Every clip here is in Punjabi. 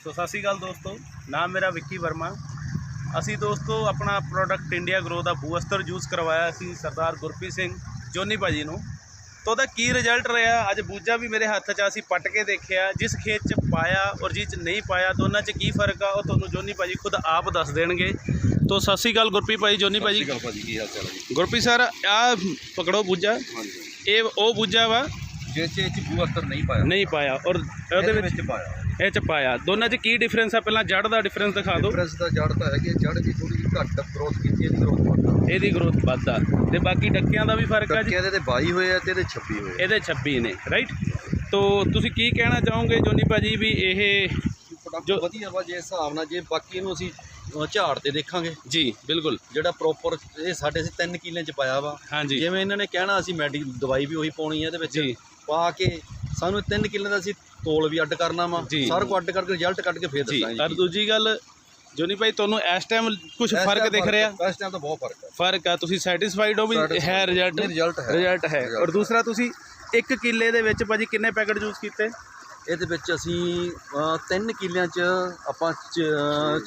ਸਤਿ ਸ਼੍ਰੀ ਅਕਾਲ ਦੋਸਤੋ ਨਾਮ ਮੇਰਾ ਵਿੱਕੀ ਵਰਮਾ। ਅਸੀਂ ਦੋਸਤੋ ਆਪਣਾ ਪ੍ਰੋਡਕਟ ਇੰਡੀਆ ਗਰੋ ਦਾ ਬੂਸਟਰ ਯੂਜ਼ ਕਰਵਾਇਆ ਸੀ ਸਰਦਾਰ ਗੁਰਪ੍ਰੀਤ ਸਿੰਘ ਜੋਨੀ ਭਾਜੀ ਨੂੰ। ਤਾਂ ਉਹਦਾ ਕੀ ਰਿਜ਼ਲਟ ਰਿਹਾ? ਅੱਜ ਬੂਜਾ ਵੀ ਮੇਰੇ ਹੱਥ 'ਚ ਆ, ਅਸੀਂ ਪੱਟ ਕੇ ਦੇਖਿਆ। ਜਿਸ ਖੇਤ 'ਚ ਪਾਇਆ ਔਰ ਜਿਸ 'ਚ ਨਹੀਂ ਪਾਇਆ ਦੋਨਾਂ 'ਚ ਕੀ ਫ਼ਰਕ ਆ ਉਹ ਤੁਹਾਨੂੰ ਜੋਨੀ ਭਾਜੀ ਖੁਦ ਆਪ ਦੱਸ ਦੇਣਗੇ। ਤੋਂ ਸਤਿ ਸ਼੍ਰੀ ਅਕਾਲ ਗੁਰਪ੍ਰੀਤ ਭਾਜੀ ਜੋਨੀ ਭਾਜੀ। ਗੱਲ ਭਾਜੀ ਕੀ ਹਾਲ ਚਾਲ ਹੈ ਜੀ? ਗੁਰਪ੍ਰੀਤ ਸਰ ਆ ਪਕੜੋ ਬੂਜਾ। ਇਹ ਉਹ ਬੂਜਾ ਵਾ ਜੇ ਚ ਇਹ ਚ ਅਸਰ ਨਹੀਂ ਪਾਇਆ। ਨਹੀਂ ਪਾਇਆ ਔਰ ਉਹਦੇ ਵਿੱਚ ਪਾਇਆ। ਇਹ 'ਚ ਪਾਇਆ। ਦੋਨਾਂ 'ਚ ਕੀ ਡਿਫਰੈਂਸ ਆ? ਪਹਿਲਾਂ ਜੜ ਦਾ ਡਿਫਰੈਂਸ ਦਿਖਾ ਦਿਓ। ਡਿਫਰੈਂਸ ਦਾ ਜੜ ਤਾਂ ਹੈਗੀ ਜੜ ਦੀ ਥੋੜੀ ਜਿਹੀ ਘੱਟ ਗਰੋਥ ਕੀਤੀ ਇਹਦੀ ਗਰੋਥ ਘੱਟ ਇਹਦੀ ਗਰੋਥ ਵੱਧ ਆ। ਤੇ ਬਾਕੀ ਡੱਕਿਆਂ ਦਾ ਵੀ ਫ਼ਰਕ ਆ ਜੀ। ਟੱਕਿਆਂ ਦੇ ਤੇ 22 ਹੋਏ ਆ ਤੇ ਇਹਦੇ 26 ਹੋਏ ਆ। ਇਹਦੇ 26 ਨੇ ਰਾਈਟ ਤੋ ਤੁਸੀਂ ਕੀ ਕਹਿਣਾ ਚਾਹੋਗੇ ਜੋਨੀ ਭਾਜੀ ਵੀ ਇਹ ਪ੍ਰੋਡਕਟ ਜੋ- ਵਧੀਆ ਵਾ ਜੇ ਇਸ ਹਿਸਾਬ ਨਾਲ ਜੇ ਬਾਕੀ ਇਹਨੂੰ ਅਸੀਂ ਅ, ਝਾੜ ਤੇ ਦੇਖਾਂਗੇ। ਜੀ ਬਿਲਕੁਲ। ਜਿਹੜਾ ਪ੍ਰੋਪਰ ਇਹ ਸਾਡੇ ਅਸੀਂ 3 ਕਿੱਲੇ ਚ ਪਾਇਆ ਵਾ। ਹਾਂਜੀ। ਜਿਵੇਂ ਇਹਨਾਂ ਨੇ ਕਹਿਣਾ ਅਸੀਂ ਮੈਡੀ ਦਵਾਈ ਵੀ ਉਹੀ ਪਾਉਣੀ ਹੈ ਇਹਦੇ ਵਿੱਚ। ਜੀ। ਪਾ ਕੇ ਸਾਨੂੰ 3 ਕਿੱਲੇ ਦਾ ਅਸੀਂ ਤੋਲ ਵੀ ਅੱਡ ਕਰਨਾ ਵਾ। ਜੀ। ਸਾਰਾ ਕੁਝ ਅੱਡ ਕਰਕੇ ਰਿਜ਼ਲਟ ਕੱਢ ਕੇ ਫੇਰ ਜੀ ਦੱਸਾਂਗੇ। ਔਰ ਦੂਜੀ ਗੱਲ ਜੋਨੀ ਭਾਈ ਤੁਹਾਨੂੰ ਇਸ ਟਾਈਮ ਕੁਝ ਫ਼ਰਕ ਦਿਖ ਰਿਹਾ? ਇਸ ਟਾਈਮ ਤਾਂ ਬਹੁਤ ਫ਼ਰਕ ਹੈ। ਫ਼ਰਕ ਆ ਤੁਸੀਂ ਸੈਟੀਸਫਾਈਡ ਹੋ ਵੀ Satisfied ਹੈ। ਰਿਜ਼ਲਟ ਨਹੀਂ, result ਹੈ। ਰਿਜ਼ਲਟ ਹੈ। Result ਔਰ ਦੂਸਰਾ ਤੁਸੀਂ ਇੱਕ ਕਿੱਲੇ ਦੇ ਵਿੱਚ ਭਾਜੀ ਕਿੰਨੇ ਪੈਕਟ ਯੂਜ਼ ਕੀਤੇ? ਇਹਦੇ ਵਿੱਚ ਅਸੀਂ 3 ਕਿੱਲਿਆਂ ਚ ਆਪਾਂ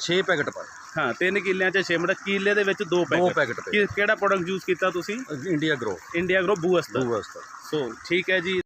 6 ਪੈਕਟ ਪਾਏ। ਹਾਂ ਤਿੰਨ ਕਿੱਲਿਆਂ 'ਚ ਛੇ ਮਤਲਬ ਕਿੱਲੇ ਦੇ ਵਿੱਚ ਦੋ ਦੋ ਪੈਕਟ। ਪੈਕਟ ਪਏ ਕਿਹੜਾ ਪ੍ਰੋਡਕਟ ਯੂਜ਼ ਕੀਤਾ ਤੁਸੀਂ? India grow India grow booster booster so ਠੀਕ ਹੈ ਜੀ।